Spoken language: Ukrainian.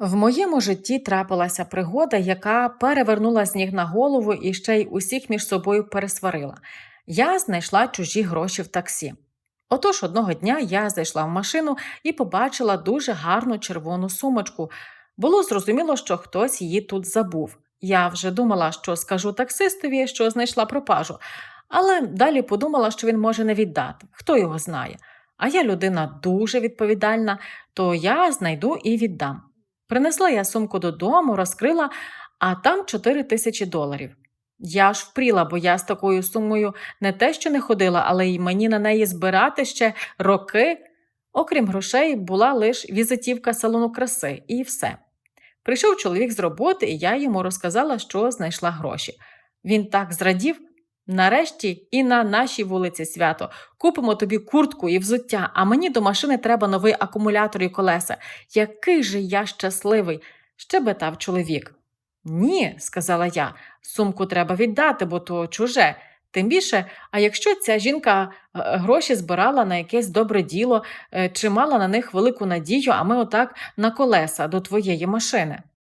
В моєму житті трапилася пригода, яка перевернула з ніг на голову і ще й усіх між собою пересварила. Я знайшла чужі гроші в таксі. Отож, одного дня я зайшла в машину і побачила дуже гарну червону сумочку. Було зрозуміло, що хтось її тут забув. Я вже думала, що скажу таксистові, що знайшла пропажу, але далі подумала, що він може не віддати. Хто його знає. А я людина дуже відповідальна, то я знайду і віддам. Принесла я сумку додому, розкрила, а там 4 тисячі доларів. Я ж впріла, бо я з такою сумою не те, що не ходила, але й мені на неї збирати ще роки. Окрім грошей, була лише візитівка салону краси, і все. Прийшов чоловік з роботи, і я йому розказала, що знайшла гроші. Він так зрадів. Нарешті і на нашій вулиці свято. Купимо тобі куртку і взуття, а мені до машини треба новий акумулятор і колеса. Який же я щасливий, щебетав чоловік. Ні, сказала я, сумку треба віддати, бо то чуже. Тим більше, а якщо ця жінка е, гроші збирала на якесь добре діло е, чи мала на них велику надію, а ми отак на колеса до твоєї машини.